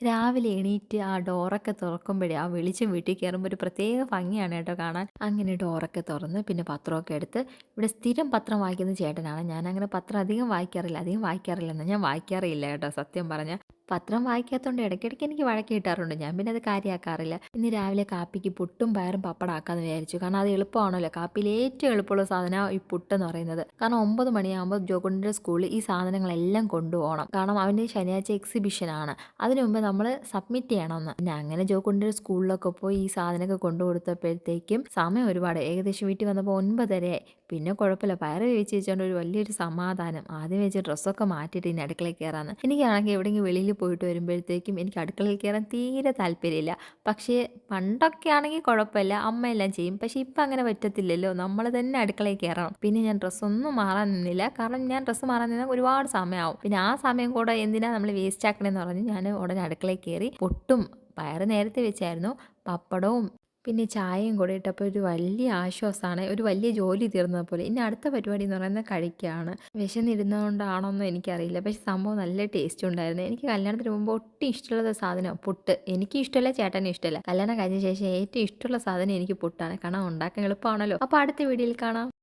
രാവിലെ എണീറ്റ് ആ ഡോറൊക്കെ തുറക്കുമ്പോഴേ ആ വെളിച്ചം വീട്ടിൽ കയറുമ്പോൾ ഒരു പ്രത്യേക ഭംഗിയാണ് കേട്ടോ കാണാൻ. അങ്ങനെ ഡോറൊക്കെ തുറന്ന് പിന്നെ പത്രമൊക്കെ എടുത്ത് ഇവിടെ സ്ഥിരം പത്രം വായിക്കുന്ന ചേട്ടനാണ്. ഞാൻ അങ്ങനെ പത്രം അധികം വായിക്കാറില്ല. അധികം വായിക്കാറില്ലെന്ന് ഞാൻ വായിക്കാറില്ല കേട്ടോ സത്യം പറഞ്ഞ. പത്രം വായിക്കാത്തതുകൊണ്ട് ഇടയ്ക്കിടയ്ക്ക് എനിക്ക് വഴക്ക് കിട്ടാറുണ്ട്. ഞാൻ പിന്നെ അത് കാര്യമാക്കാറില്ല ഇന്ന് രാവിലെ കാപ്പിക്ക് പുട്ടും പയറും ആക്കാന്ന് വിചാരിച്ചു. കാരണം അത് എളുപ്പമാണല്ലോ. കാപ്പിയിൽ ഏറ്റവും എളുപ്പമുള്ള സാധനം ഈ പുട്ട് എന്ന് പറയുന്നത്. കാരണം ഒമ്പത് മണിയാകുമ്പോൾ ജോഗുണ്ടിന്റെ സ്കൂളിൽ ഈ സാധനങ്ങളെല്ലാം കൊണ്ടുപോകണം. കാരണം അവന്റെ ശനിയാഴ്ച എക്സിബിഷൻ ആണ് അതിനു മുമ്പ് നമ്മൾ സബ്മിറ്റ് ചെയ്യണമെന്ന് പിന്നെ അങ്ങനെ ജോഗുണ്ടിന്റെ സ്കൂളിലൊക്കെ പോയി ഈ സാധനമൊക്കെ കൊണ്ടു കൊടുത്തപ്പോഴത്തേക്കും സമയം ഒരുപാട്. ഏകദേശം വീട്ടിൽ വന്നപ്പോൾ ഒൻപതരയായി. പിന്നെ കുഴപ്പമില്ല. പയറ് വേവിച്ച് വെച്ചുകൊണ്ട് ഒരു വലിയൊരു സമാധാനം. ആദ്യം വെച്ച് ഡ്രസ്സൊക്കെ മാറ്റിയിട്ട് ഇനി അടുക്കളയിൽ കയറാന്ന് എനിക്കാണെങ്കിൽ എവിടെയെങ്കിലും വെളിയിൽ പോയിട്ട് വരുമ്പോഴത്തേക്കും എനിക്ക് അടുക്കളയിൽ കയറാൻ തീരെ താല്പര്യമില്ല. പക്ഷേ പണ്ടൊക്കെ ആണെങ്കിൽ കുഴപ്പമില്ല. അമ്മയെല്ലാം ചെയ്യും. പക്ഷേ ഇപ്പം അങ്ങനെ പറ്റത്തില്ലല്ലോ. നമ്മൾ തന്നെ അടുക്കളയിൽ കയറണം. പിന്നെ ഞാൻ ഡ്രസ്സൊന്നും മാറാൻ നിന്നില്ല. കാരണം ഞാൻ ഡ്രസ്സ് മാറാൻ നിന്നാൽ ഒരുപാട് സമയമാവും. പിന്നെ ആ സമയം കൂടെ എന്തിനാണ് നമ്മൾ വേസ്റ്റ് ആക്കണമെന്ന് പറഞ്ഞ് ഞാൻ ഉടനെ അടുക്കളയിൽ കയറി പൊട്ടും. പയർ നേരത്തെ വെച്ചായിരുന്നു. പപ്പടവും പിന്നെ ചായയും കൂടെ ഇട്ടപ്പോൾ ഒരു വലിയ ആശ്വാസമാണ്. ഒരു വലിയ ജോലി തീർന്നത് പോലെ. ഇനി അടുത്ത പരിപാടി എന്ന് പറയുന്നത് കഴിക്കുകയാണ് വിശന്നിരുന്നതുകൊണ്ടാണോന്നും എനിക്കറിയില്ല. പക്ഷെ സംഭവം നല്ല ടേസ്റ്റ് ഉണ്ടായിരുന്നു. എനിക്ക് കല്യാണത്തിന് മുമ്പ് ഒട്ടും ഇഷ്ടമുള്ള സാധനം പുട്ട്. എനിക്ക് ഇഷ്ടമല്ല ചേട്ടന് ഇഷ്ടമല്ല. കല്യാണം കഴിഞ്ഞ ശേഷം ഏറ്റവും ഇഷ്ടമുള്ള സാധനം എനിക്ക് പുട്ടാണ്. കാരണം ഉണ്ടാക്കാൻ എളുപ്പമാണല്ലോ. അപ്പോൾ അടുത്ത വീഡിയോയിൽ കാണാം.